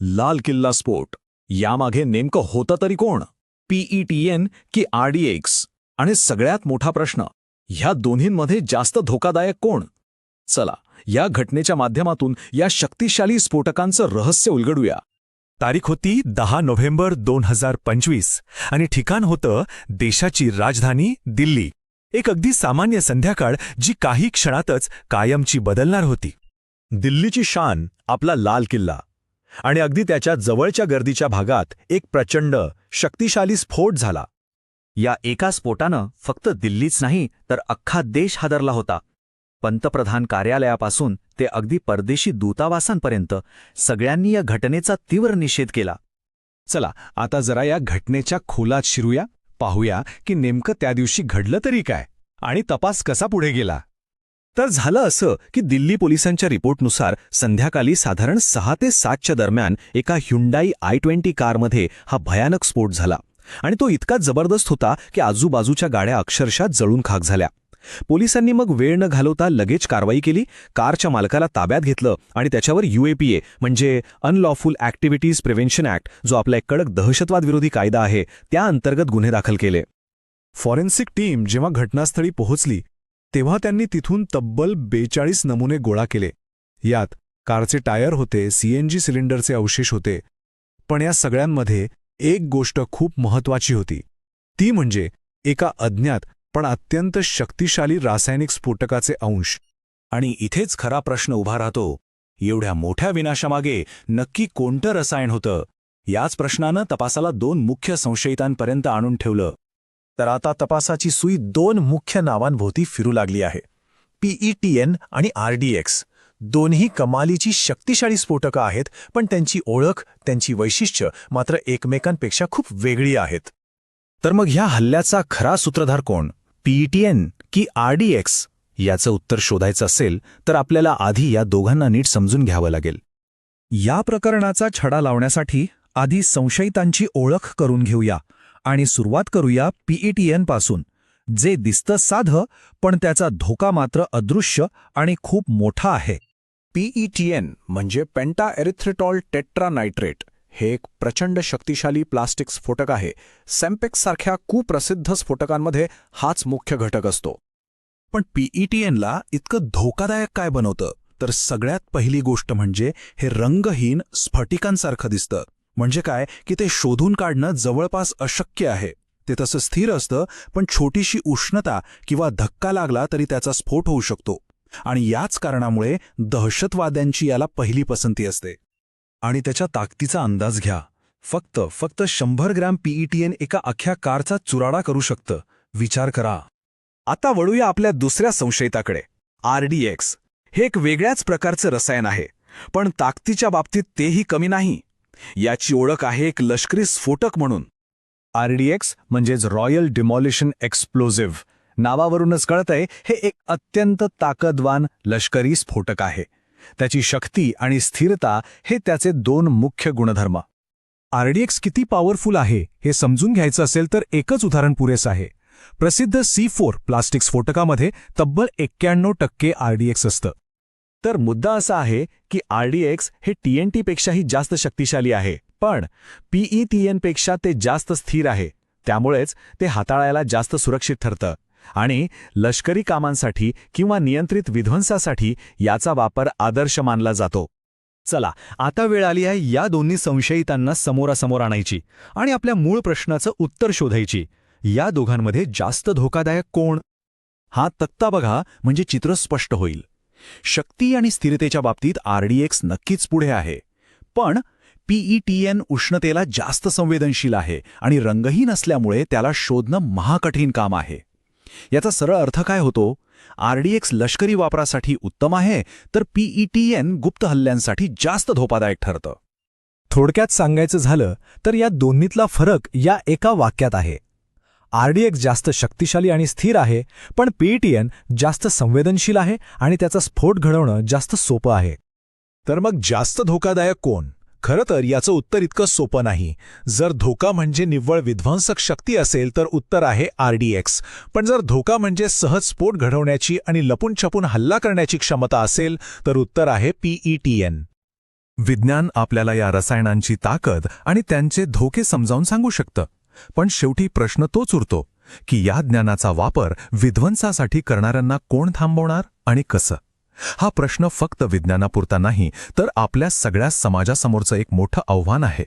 लाल किल्ला स्फोट. यामागे नेमकं होतं तरी कोण? पीईटीएन की आरडीएक्स आणि सगळ्यात मोठा प्रश्न ह्या दोन्हींमध्ये जास्त धोकादायक कोण? चला या घटनेच्या माध्यमातून या शक्तिशाली स्फोटकांचं रहस्य उलगडूया. तारीख होती दहा नोव्हेंबर दोन हजार पंचवीस आणि ठिकाण होतं देशाची राजधानी दिल्ली. एक अगदी सामान्य संध्याकाळ जी काही क्षणातच कायमची बदलणार होती. दिल्लीची शान आपला लाल किल्ला. आणि अगदी त्याच्या जवळच्या गर्दीच्या भागात एक प्रचंड शक्तिशाली स्फोट झाला. या एका स्फोटानं फक्त दिल्लीच नाही तर अख्खा देश हादरला होता. पंतप्रधान कार्यालयापासून ते अगदी परदेशी दूतावासांपर्यंत सगळ्यांनी या घटनेचा तीव्र निषेध केला. चला आता जरा या घटनेच्या खोलात शिरूया पाहूया की नेमकं त्या दिवशी घडलं तरी काय आणि तपास कसा पुढे गेला. तर झालं असं की दिल्ली पोलिसांच्या रिपोर्टनुसार संध्याकाळी साधारण सहा ते सातच्या दरम्यान एका ह्युंडाई आय ट्वेंटी कारमध्ये हा भयानक स्फोट झाला. आणि तो इतका जबरदस्त होता की आजूबाजूच्या गाड्या अक्षरशः जळून खाक झाल्या. पोलिसांनी मग वेळ न घालवता लगेच कारवाई केली कारच्या मालकाला ताब्यात घेतलं आणि त्याच्यावर युएपीए म्हणजे अनलॉफुल ॲक्टिव्हिटीज प्रिव्हेन्शन ॲक्ट जो आपला एक कडक दहशतवादविरोधी कायदा आहे त्या अंतर्गत गुन्हे दाखल केले. फॉरेन्सिक टीम जेव्हा घटनास्थळी पोहोचली तेव्हा त्यांनी तिथून तब्बल बेचाळीस नमुने गोळा केले. यात कारचे टायर होते सीएनजी सिलेंडरचे अवशेष होते पण या सगळ्यांमध्ये एक गोष्ट खूप महत्वाची होती. ती म्हणजे एका अज्ञात पण अत्यंत शक्तिशाली रासायनिक स्फोटकाचे अंश. आणि इथेच खरा प्रश्न उभा राहतो एवढ्या मोठ्या विनाशामागे नक्की कोणतं रसायन होतं? याच प्रश्नानं तपासाला दोन मुख्य संशयितांपर्यंत आणून ठेवलं. तर आता तपासाची सुई दोन मुख्य नावांभोवती फिरू लागली आहे. पीईटीएन आणि आरडीएक्स. दोन्ही कमालीची शक्तिशाली स्फोटकं आहेत पण त्यांची ओळख त्यांची वैशिष्ट्य मात्र एकमेकांपेक्षा खूप वेगळी आहेत. तर मग ह्या हल्ल्याचा खरा सूत्रधार कोण? पीईटीएन की आरडीएक्स? याचं उत्तर शोधायचं असेल तर आपल्याला आधी या दोघांना नीट समजून घ्यावं लागेल. या प्रकरणाचा छडा लावण्यासाठी आधी संशयितांची ओळख करून घेऊया. आणि सुरुवात करूया पीईटीएनपासून जे दिसतं साधं पण त्याचा धोका मात्र अदृश्य आणि खूप मोठा आहे. पीईटीएन म्हणजे पेंटा एरिथ्रिटॉल टेट्रानायट्रेट हे एक प्रचंड शक्तिशाली प्लास्टिक स्फोटक आहे. सॅम्पेक्ससारख्या कुप्रसिद्ध स्फोटकांमध्ये हाच मुख्य घटक असतो. पण पीईटीएनला इतकं धोकादायक काय बनवतं? तर सगळ्यात पहिली गोष्ट म्हणजे हे रंगहीन स्फटिकांसारखं दिसतं. म्हणजे काय? की ते शोधून काढणं जवळपास अशक्य आहे. ते तसं स्थिर असतं पण छोटीशी उष्णता किंवा धक्का लागला तरी त्याचा स्फोट होऊ शकतो. आणि याच कारणामुळे दहशतवाद्यांची याला पहिली पसंती असते. आणि त्याच्या ताकदीचा अंदाज घ्या. फक्त फक्त शंभर ग्रॅम पीईटीएन एका अख्ख्या कारचा चुराडा करू शकतं. विचार करा. आता वळूया आपल्या दुसऱ्या संशयिताकडे. आरडीएक्स हे एक वेगळ्याच प्रकारचं रसायन आहे. पण ताकदीच्या बाबतीत तेही कमी नाही. याची ओळख आहे एक लष्करी स्फोटक म्हणून. आरडीएक्स म्हणजेच रॉयल डिमॉलिशन एक्सप्लोझिव्ह नावावरूनच कळतंय हे एक अत्यंत ताकदवान लष्करी स्फोटक आहे. त्याची शक्ती आणि स्थिरता हे त्याचे दोन मुख्य गुणधर्म. आरडीएक्स किती पॉवरफुल आहे हे समजून घ्यायचं असेल तर एकच उदाहरण पुरेसं आहे. प्रसिद्ध सी फोर प्लास्टिक स्फोटकामध्ये तब्बल एक्क्याण्णव टक्के आरडीएक्स असतं. तर मुद्दा असा आहे की आरडीएक्स हे टीएनटीपेक्षाही जास्त शक्तिशाली आहे. पण पीईटीएनपेक्षा ते जास्त स्थिर आहे. त्यामुळेच ते हाताळायला जास्त सुरक्षित ठरतं. आणि लष्करी कामांसाठी किंवा नियंत्रित विध्वंसासाठी याचा वापर आदर्श मानला जातो. चला आता वेळ आली आहे या दोन्ही संशयितांना समोरासमोर आणायची आणि आपल्या मूळ प्रश्नाचं उत्तर शोधायची. या दोघांमध्ये जास्त धोकादायक कोण? हा तक्ता बघा म्हणजे चित्र स्पष्ट होईल. शक्ती आणि स्थिरतेच्या बाबतीत आरडीएक्स नक्कीच पुढे आहे. पण पीईटीएन उष्णतेला जास्त संवेदनशील आहे आणि रंगही नसल्यामुळे त्याला शोधणं महाकठीण काम आहे. याचा सरळ अर्थ काय होतो? आरडीएक्स लष्करी वापरासाठी उत्तम आहे तर पीईटीएन गुप्त हल्ल्यांसाठी जास्त धोपादायक ठरतं. थोडक्यात सांगायचं झालं तर या दोन्हीतला फरक या एका वाक्यात आहे. आरडीएक्स जास्त शक्तिशाली आणि स्थिर आहे पण पीईटीएन जास्त संवेदनशील आहे आणि त्याचा स्फोट घडवणं जास्त सोपं आहे. तर मग जास्त धोकादायक कोण? खरं तर याचं उत्तर इतकं सोपं नाही. जर धोका म्हणजे निव्वळ विध्वंसक शक्ती असेल तर उत्तर आहे आरडीएक्स पण जर धोका म्हणजे सहज स्फोट घडवण्याची आणि लपून छपून हल्ला करण्याची क्षमता असेल तर उत्तर आहे पीईटीएन विज्ञान आपल्याला या रसायनांची ताकद आणि त्यांचे धोके समजावून सांगू शकतं. पण शेवटी प्रश्न तोच उरतो की या ज्ञानाचा वापर विध्वंसासाठी करणाऱ्यांना कोण थांबवणार आणि कसं? हा प्रश्न फक्त विज्ञानापुरता नाही तर आपल्या सगळ्या समाजासमोरचं एक मोठं आव्हान आहे.